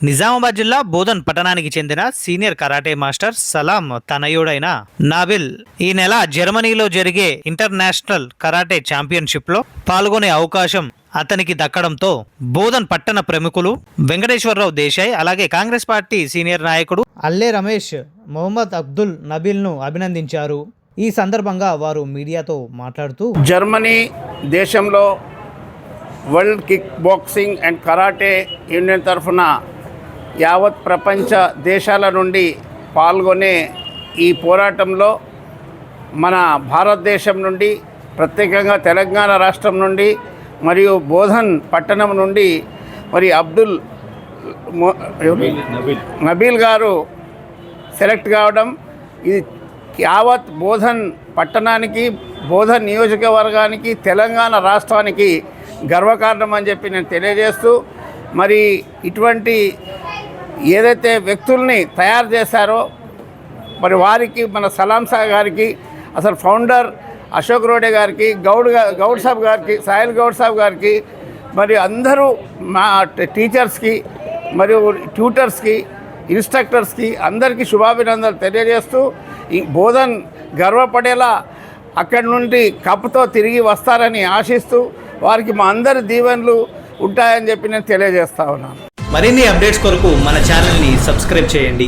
నిజామాబాద్ జిల్లా బోధన్ పట్టణానికి చెందిన సీనియర్ కరాటే మాస్టర్ సలాం తనయుడైన నాబిల్ ఈ నెల జర్మనీలో జరిగే ఇంటర్నేషనల్ కరాటే ఛాంపియన్షిప్లో పాల్గొనే అవకాశం అతనికి దక్కడంతో బోధన్ పట్టణ ప్రముఖులు వెంకటేశ్వరరావు దేశాయ్ అలాగే కాంగ్రెస్ పార్టీ సీనియర్ నాయకుడు అల్లే రమేష్ మొహమ్మద్ అబ్దుల్ నబీల్ను అభినందించారు. ఈ సందర్భంగా వారు మీడియాతో మాట్లాడుతూ జర్మనీ దేశంలో world kick boxing and karate union తరఫున యావత్ ప్రపంచ దేశాల నుండి పాల్గొనే ఈ పోరాటంలో మన భారతదేశం నుండి ప్రత్యేకంగా తెలంగాణ రాష్ట్రం నుండి మరియు బోధన్ పట్టణం నుండి మరి అబ్దుల్ నబీల్ గారు సెలెక్ట్ కావడం ఇది యావత్ బోధన్ పట్టణానికి బోధన్ నియోజకవర్గానికి తెలంగాణ రాష్ట్రానికి గర్వకారణం అని చెప్పి నేను తెలియజేస్తూ మరి ఇటువంటి ఏదైతే వ్యక్తుల్ని తయారు చేశారో మరి వారికి మన సలాం సాహ్ గారికి అసలు ఫౌండర్ అశోక్ రోడే గారికి గౌడ్ గౌడ్ సాబ్ గారికి సాహిల్ గౌడ్ సాబ్ గారికి మరి అందరూ మా టీచర్స్కి మరియు ట్యూటర్స్కి ఇన్స్ట్రక్టర్స్కి అందరికీ శుభాభినందనలు తెలియజేస్తూ ఈ బోధన్ గర్వపడేలా అక్కడి నుండి కప్తో తిరిగి వస్తారని ఆశిస్తూ వారికి మా అందరి దీవెనలు ఉంటాయని చెప్పి నేను తెలియజేస్తా ఉన్నాను. మరిన్ని అప్డేట్స్ కొరకు మన ఛానల్ని సబ్స్క్రైబ్ చేయండి.